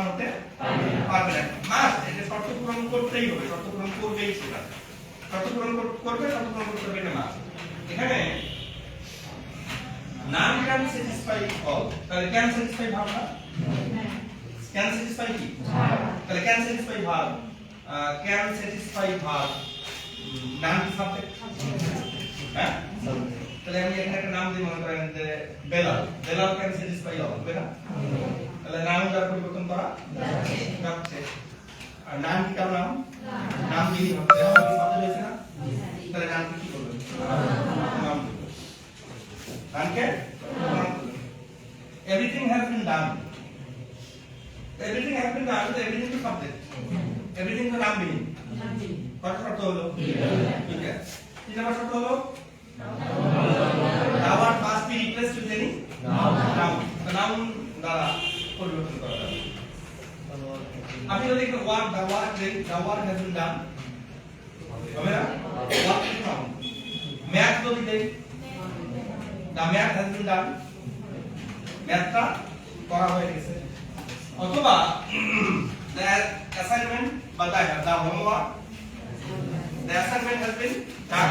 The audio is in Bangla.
সমান হতে পারবে না। মাস এটা শর্ত পূরণ করতেই হবে, শর্ত পূরণ করবেই সেটা। শর্ত পূরণ করবে, শর্ত পূরণ করতে হবে এটা মাস এখানে নাম ক্যান স্যাটিসফাই অল তাহলে ক্যান স্যাটিসফাই ভাবনা ক্যান স্যাটিসফাই কি? তাহলে ক্যান স্যাটিসফাই ভাব ক্যান স্যাটিসফাই ভাব নাম কি সাবজেক্ট হ্যাঁ? তাহলে আমি এখানে একটা নাম দিই মনে করেন যে Belal. Belal can satisfy all হবে না তাহলে নাম যার পরিবর্তন করা যাচ্ছে আর নাম কি কার নাম? নাম কি? শব্দ না? তাহলে নাম কি করবেন? নাম নামকে? Everything has been done everything has been done তো এভরিথিং তো সাবজেক্ট এভরিথিং তো নাম বিহীন। কত শর্ত হলো? ঠিক আছে। তিন নম্বর শর্ত হলো? Any? noun. The দ্বারা পরিবর্তন করা যাবে। আপনি যদি একটা work the work then the work has been done হবে না? ওয়ার্ক ইজ নাউন ম্যাথ যদি দেই দা ম্যাথ হ্যাজ বিন ডান ম্যাথটা করা হয়ে গেছে। অথবা দ্য অ্যাসাইনমেন্ট বা the homework the assignment has been done